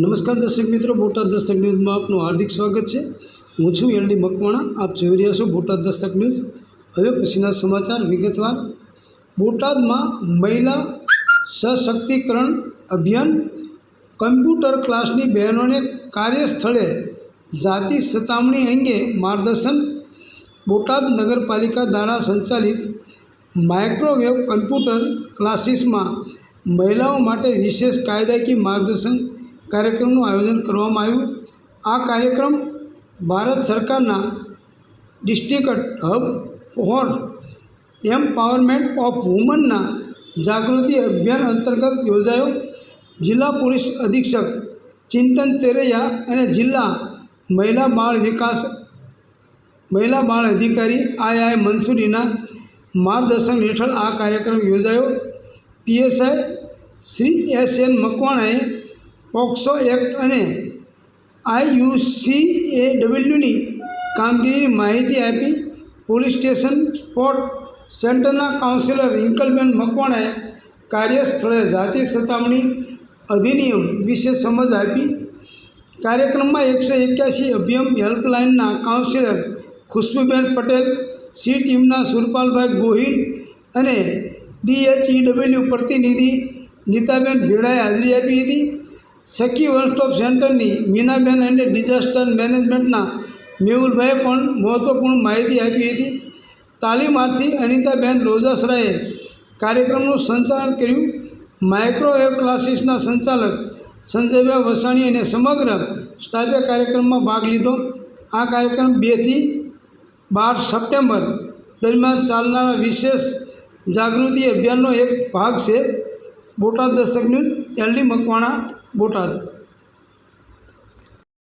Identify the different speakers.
Speaker 1: નમસ્કાર દર્શક મિત્રો, બોટાદ દસ્તક ન્યૂઝમાં આપનું હાર્દિક સ્વાગત છે. હું છું એલડી મકવાણા, આપ જોઈ રહ્યા છો બોટાદ દસ્તક ન્યૂઝ. હવે પછીના સમાચાર વિગતવાર. બોટાદમાં મહિલા સશક્તિકરણ અભિયાન. કમ્પ્યુટર ક્લાસની બહેનોને કાર્યસ્થળે જાતિ સતામણી અંગે માર્ગદર્શન. બોટાદ નગરપાલિકા દ્વારા સંચાલિત માઇક્રોવેવ કમ્પ્યુટર ક્લાસીસમાં મહિલાઓ માટે વિશેષ કાયદાકીય માર્ગદર્શન. કાર્યક્રમનું આયોજન કરવામાં આવ્યું. આ કાર્યક્રમ ભારત સરકારના district hub for empowerment of વુમનના જાગૃતિ અભિયાન અંતર્ગત યોજાયો. જિલ્લા પોલીસ અધિક્ષક ચિંતન તેરૈયા અને જિલ્લા મહિલા બાળ વિકાસ, મહિલા બાળ અધિકારી આઈ આઈ મંસૂરીના માર્ગદર્શન હેઠળ આ કાર્યક્રમ યોજાયો. પીએસઆઈ શ્રી એસ એન મકવાણાએ પોક્સો એક્ટ અને આઈયુસી એ ડબલ્યુની કામગીરીની માહિતી આપી પોલીસ સ્ટેશન સ્પોર્ટ સેન્ટરના કાઉન્સિલર રિંકલબેન મકવાણાએ કાર્યસ્થળે જાતિ સતામણી અધિનિયમ વિશે સમજ આપી. કાર્યક્રમમાં એકસો એક્યાસી અભિયમ હેલ્પલાઇનના કાઉન્સિલર ખુશ્બુબેન પટેલ, સી ટીમના સુરપાલભાઈ ગોહિલ અને ડીએચઈડબલ્યુ પ્રતિનિધિ નીતાબેન ભેડાએ હાજરી આપી હતી. સખી વન સ્ટોપ સેન્ટરની મીનાબેન અને ડિઝાસ્ટર મેનેજમેન્ટના મેહુલભાઈએ પણ મહત્ત્વપૂર્ણ માહિતી આપી હતી. તાલીમાર્થી અનિતાબેન રોજાસરાએ કાર્યક્રમનું સંચાલન કર્યું. માઇક્રોવેવ ક્લાસીસના સંચાલક સંજયભાઈ વસાણી અને સમગ્ર સ્ટાફે કાર્યક્રમમાં ભાગ લીધો. આ કાર્યક્રમ બેથી બાર સપ્ટેમ્બર દરમિયાન ચાલનારા વિશેષ જાગૃતિ અભિયાનનો એક ભાગ છે. Botad Dastak news, LD Makwana. Botad.